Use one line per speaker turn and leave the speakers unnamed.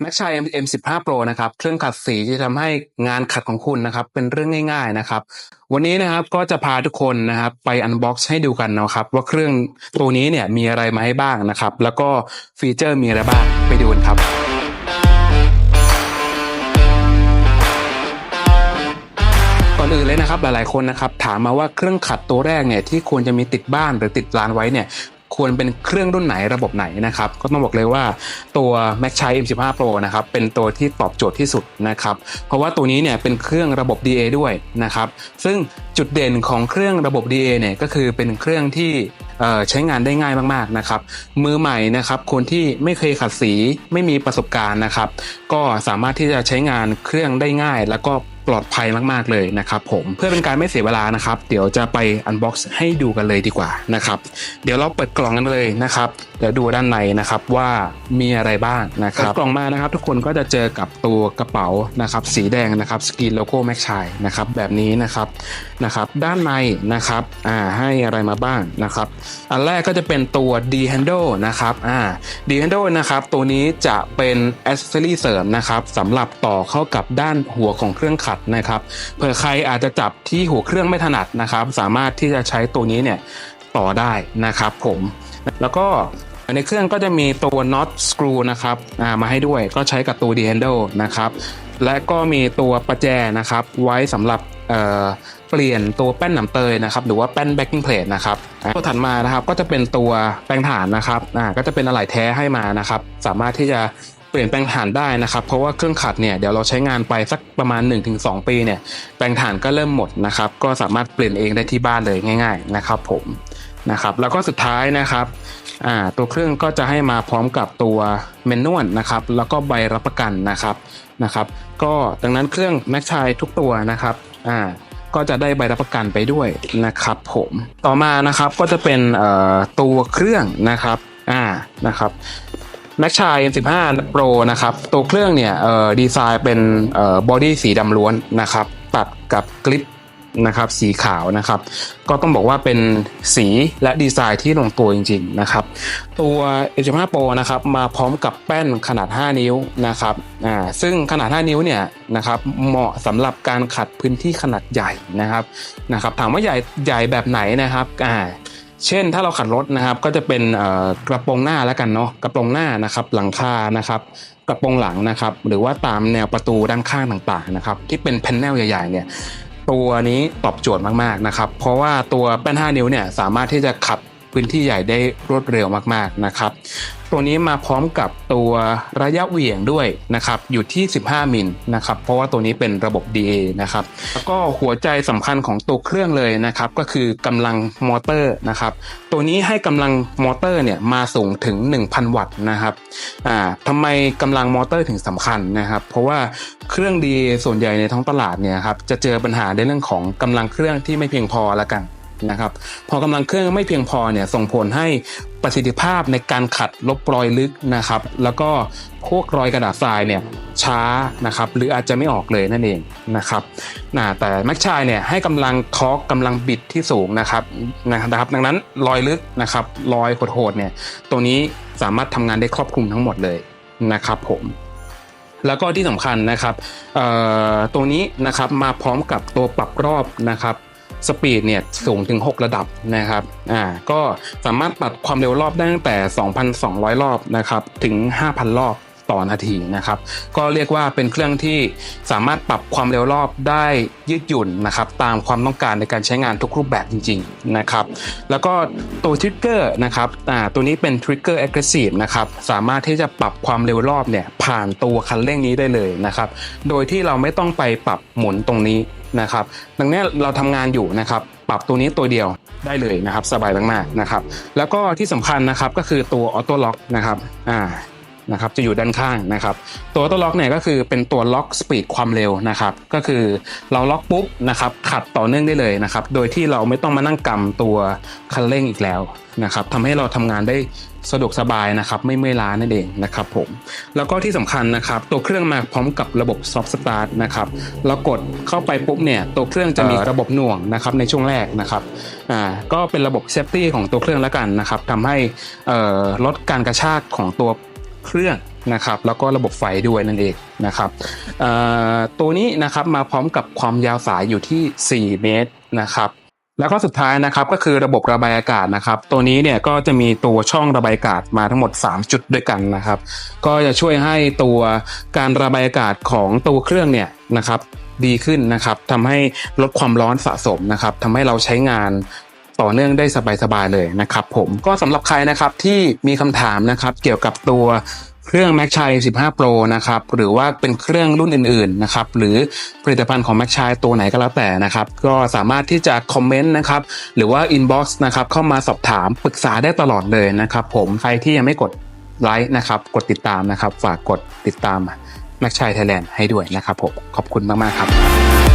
แม็กชาย M15 Pro นะครับ เครื่องขัดสีที่ทำให้งานขัดของคุณนะครับ เป็นเรื่องง่าย ๆนะครับ วันนี้นะครับก็จะพาทุกคนนะครับไปอันบ็อกซ์ให้ดูกันนะครับ ว่าเครื่องตัวนี้เนี่ยมีอะไรมาให้บ้างนะครับ แล้วก็ฟีเจอร์มีอะไรบ้างไปดูกันครับก่อนอื่นเลยนะครับหลายๆคนนะครับถามมาว่าเครื่องขัดตัวแรกเนี่ยที่ควรจะมีติดบ้านหรือติดร้านไว้เนี่ย ควรเป็นเครื่องรุ่นไหนระบบไหนนะครับ ก็ต้องบอกเลยว่าตัว m a x c h i M15 Pro นะครับเป็นตัวที่ตอบโจทย์ที่สุดนะครับเพราะว่าตัวนี้เนี่ยเป็นเครื่องระบบ DA ด้วยนะครับซึ่งจุดเด่นของเครื่องระบบ DA เนี่ยก็คือเป็นเครื่องที่ใช้งานได้ง่ายมากๆนะครับ มือใหม่นะครับ คนที่ไม่เคยขัดสีไม่มีประสบการณ์นะครับ ก็สามารถที่จะใช้งานเครื่องได้ง่าย แล้วก็ ปลอดภัยมากๆเลยนะครับผมเพื่อเป็นการไม่เสียเวลานะครับ เดี๋ยวจะไปอันบ็อกซ์ให้ดูกันเลยดีกว่านะครับ เดี๋ยวเราเปิดกล่องกันเลยนะครับ เดี๋ยวดูด้านในนะครับว่ามีอะไรบ้างนะครับกล่องมานะครับ ทุกคนก็จะเจอกับตัวกระเป๋านะครับสีแดงนะครับสกรีนโลโก้แม็กชัยนะครับแบบนี้นะครับนะครับด้านในนะครับอ่าให้อะไรมาบ้างนะครับอันแรกก็จะเป็นตัว D handle นะครับอ่า D handle นะครับตัวนี้จะเป็น accessory เสริมนะครับสำหรับต่อเข้ากับด้านหัวของเครื่องขัดนะครับเผื่อใครอาจจะจับที่หัวเครื่องไม่ถนัดนะครับ สามารถที่จะใช้ตัวนี้เนี่ยต่อได้นะครับผมแล้วก็ ในเครื่องก็จะมีตัวน็อตสกรูนะครับมาให้ด้วยก็ใช้กับตัว D handle นะครับและก็มีตัวประแจนะครับไว้สำหรับเปลี่ยนตัวแป้นหนำเตยนะครับหรือว่าแป้นแบ็กกิ้งเพลทนะครับตัวถัดมานะครับก็จะเป็นตัวแปลงฐานนะครับก็จะเป็นอะไหล่แท้ให้มานะครับสามารถที่จะเปลี่ยนแปลงฐานได้นะครับเพราะว่าเครื่องขัดเนี่ยเดี๋ยวเราใช้งานไปสักประมาณ 1-2 ปีเนี่ยแปลงฐานก็เริ่มหมดนะครับก็สามารถเปลี่ยนเองได้ที่บ้านเลยง่าย ๆ นะครับผม นะครับแล้วก็สุดท้ายนะครับตัวเครื่องก็จะให้มาพร้อมกับตัวเมนนวลนะครับแล้วก็ใบรับประกันนะครับนะครับก็ดังนั้นเครื่องแม็กชัยทุกตัวนะครับอ่าก็จะได้ใบรับประกันไปด้วยนะครับผมต่อมานะครับก็จะเป็นตัวเครื่องนะครับอ่านะครับแม็กชาย M15 Pro นะครับตัวเครื่องเนี่ยดีไซน์เป็นบอดี้สีดำล้วนนะครับตัดกับกริป นะครับสีขาวนะครับ ก็ต้องบอกว่าเป็นสีและดีไซน์ที่ลงตัวจริง ๆนะครับ ตัว H5 Pro นะครับมาพร้อมกับแป้นขนาด 5 นิ้วนะครับอ่าซึ่งขนาด 5 นิ้วเนี่ยนะครับเหมาะสำหรับการขัดพื้นที่ขนาดใหญ่นะครับนะครับถามว่าใหญ่ใหญ่แบบไหนนะครับอ่าเช่นถ้าเราขัดรถนะครับก็จะเป็นกระโปรงหน้าแล้วกันเนาะกระโปรงหน้านะครับหลังคานะครับกระโปรงหลังนะครับ หรือว่าตามแนวประตูด้านข้างต่างๆนะครับที่เป็นแผ่นแนลใหญ่ๆเนี่ย ตัวนี้ตอบโจทย์มากๆนะครับ เพราะว่าตัวแป้น 5 นิ้วเนี่ยสามารถที่จะขับ พื้นที่ใหญ่ได้รวดเร็วมากๆนะครับ ตัวนี้มาพร้อมกับตัวระยะเหวี่ยงด้วยนะครับอยู่ที่ 15 มิลนะครับเพราะว่าตัวนี้เป็นระบบ DA นะครับแล้วก็หัวใจสำคัญของตัวเครื่องเลยนะครับก็คือกำลังมอเตอร์นะครับตัวนี้ให้กำลังมอเตอร์เนี่ยมาสูงถึง 1,000 วัตต์นะครับอ่าทำไมกำลังมอเตอร์ถึงสำคัญนะครับ เพราะว่าเครื่องดีส่วนใหญ่ในท้องตลาดเนี่ยครับจะเจอปัญหาในเรื่องของกำลังเครื่องที่ไม่เพียงพอละกัน นะครับพอกำลังเครื่องไม่เพียงพอเนี่ยส่งผลให้ประสิทธิภาพในการขัดลบรอยลึกนะครับ แล้วก็พวกรอยกระดาษทรายเนี่ยช้านะครับ หรืออาจจะไม่ออกเลยนั่นเองนะครับนะแต่แม็กชายเนี่ยให้กำลังทอร์กกำลังบิดที่สูงนะครับนะครับ ดังนั้นรอยลึกนะครับรอยโหดๆเนี่ยตัวนี้สามารถทำงานได้ครอบคลุมทั้งหมดเลยนะครับผมแล้วก็ที่สำคัญนะครับตัวนี้นะครับมาพร้อมกับตัวปรับรอบนะครับ สปีดเนี่ยสูงถึง 6 ระดับนะครับอ่าก็สามารถตัดความเร็วรอบได้ตั้งแต่ 2,200 รอบนะครับถึง 5,000 รอบ ต่อนาทีนะครับ ก็เรียกว่าเป็นเครื่องที่สามารถปรับความเร็วรอบได้ยืดหยุ่นนะครับ ตามความต้องการในการใช้งานทุกรูปแบบจริง ๆนะครับ แล้วก็ตัวทริกเกอร์นะครับอ่าตัวนี้เป็นทริกเกอร์แอคทีฟนะครับสามารถที่จะปรับความเร็วรอบเนี่ยผ่านตัวคันเร่งนี้ได้เลยนะครับ โดยที่เราไม่ต้องไปปรับหมุนตรงนี้นะครับ ดังนี้เราทำงานอยู่นะครับ ปรับตัวนี้ตัวเดียวได้เลยนะครับ สบายมากๆนะครับ แล้วก็ที่สำคัญนะครับก็คือตัวออโต้ล็อกนะครับอ่า นะครับจะอยู่ด้านข้างนะครับ ตัวออโต้ล็อกเนี่ยก็คือเป็นตัวล็อกสปีดความเร็วนะครับก็คือเราล็อกปุ๊บนะครับขัดต่อเนื่องได้เลยนะครับโดยที่เราไม่ต้องมานั่งกำตัวคันเร่งอีกแล้วนะครับทำให้เราทำงานได้สะดวกสบายนะครับไม่เมื่อยล้านั่นเองนะครับผมแล้วก็ที่สำคัญนะครับ ตัวเครื่องมาพร้อมกับระบบ soft start นะครับเรากดเข้าไปปุ๊บเนี่ยตัวเครื่องจะมีระบบหน่วงนะครับในช่วงแรกนะครับอ่าก็เป็นระบบเซฟตี้ของตัวเครื่องแล้วกันนะครับทำให้ลดการกระชากของตัว เครื่องนะครับแล้วก็ระบบไฟด้วยนั่นเองนะครับตัวนี้นะครับมาพร้อมกับความยาวสายอยู่ที่ 4 เมตรนะครับแล้วก็สุดท้ายนะครับก็คือระบบระบายอากาศนะครับ ตัวนี้เนี่ยก็จะมีตัวช่องระบายอากาศมาทั้งหมด 3 จุดด้วยกันนะครับ ก็จะช่วยให้ตัวการระบายอากาศของตัวเครื่องเนี่ยนะครับดีขึ้นนะครับทำให้ลดความร้อนสะสมนะครับทำให้เราใช้งาน ต่อเนื่องได้สบายๆเลยนะครับผมก็สำหรับใครนะครับที่มีคำถามนะครับเกี่ยวกับตัวเครื่อง Mac c h a i 15 Pro นะครับหรือว่าเป็นเครื่องรุ่นอื่นๆนะครับหรือผลิตภัณฑ์ของ Mac c h a i ตัวไหนก็แล้วแต่นะครับก็สามารถที่จะคอมเมนต์นะครับหรือว่า inbox นะครับเข้ามาสอบถามปรึกษาได้ตลอดเลยนะครับผมใครที่ยังไม่กดไลค์นะครับกดติดตามนะครับ ฝากกดติดตาม Mac c h a i Thailand ให้ด้วยนะครับผมขอบคุณมากๆครับ